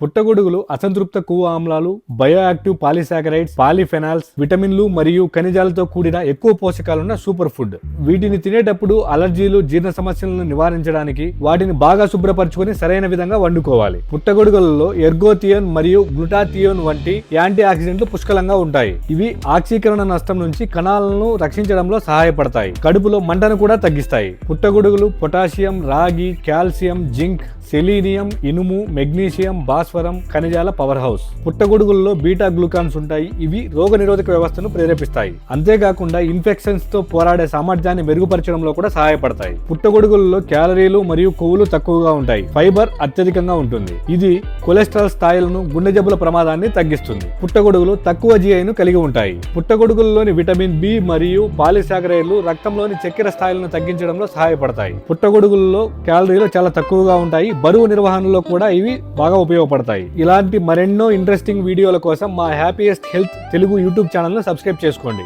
పుట్టగొడుగులు అసంతృప్త కొవ్వు ఆమ్లాలు బయోయాక్టివ్ పాలిసాకరైడ్స్ పాలిఫెనాల్స్ విటమిన్లు మరియు ఖనిజాలతో కూడిన ఎక్కువ పోషకాలున్న సూపర్ ఫుడ్. వీటిని తినేటప్పుడు అలర్జీలు జీర్ణ సమస్యలను నివారించడానికి వాటిని బాగా శుభ్రపరచుకొని సరైన విధంగా వండుకోవాలి. పుట్టగొడుగులలో ఎర్గోథియోన్ మరియు గ్లుటాథియోన్ వంటి యాంటీ ఆక్సిడెంట్లు పుష్కలంగా ఉంటాయి. ఇవి ఆక్సీకరణ నష్టం నుంచి కణాలను రక్షించడంలో సహాయపడతాయి. కడుపులో మంటను కూడా తగ్గిస్తాయి. పుట్టగొడుగులు పొటాషియం రాగి కాల్షియం జింక్ సెలీనియం ఇనుము మెగ్నీషియం భాస్వరం ఖనిజాల పవర్ హౌస్ పుట్టగొడుగుల్లో బీటా గ్లూకాన్స్ ఉంటాయి. ఇవి రోగనిరోధక వ్యవస్థను ప్రేరేపిస్తాయి. అంతేకాకుండా ఇన్ఫెక్షన్స్తో పోరాడే సామర్థ్యాన్ని మెరుగుపరచడంలో కూడా సహాయపడతాయి. పుట్టగొడుగుల్లో క్యాలరీలు మరియు కొవ్వులు తక్కువగా ఉంటాయి. ఫైబర్ అత్యధికంగా ఉంటుంది. ఇది కొలెస్ట్రాల్ స్థాయిలను గుండె జబ్బుల ప్రమాదాన్ని తగ్గిస్తుంది. పుట్టగొడుగులు తక్కువ జిఐను కలిగి ఉంటాయి. పుట్టగొడుగుల్లోని విటమిన్ బి మరియు పాలిసాకరైడ్లు రక్తంలోని చక్కెర స్థాయిలను తగ్గించడంలో సహాయపడతాయి. పుట్టగొడుగుల్లో క్యాలరీలు చాలా తక్కువగా ఉంటాయి. బరువు నిర్వహణలో కూడా ఇవి బాగా ఉపయోగపడతాయి. ఉపయోగపడతాయి. ఇలాంటి మరెన్నో ఇంట్రెస్టింగ్ వీడియోల కోసం మా హ్యాపీయెస్ట్ హెల్త్ తెలుగు యూట్యూబ్ ఛానల్ను సబ్స్క్రైబ్ చేసుకోండి.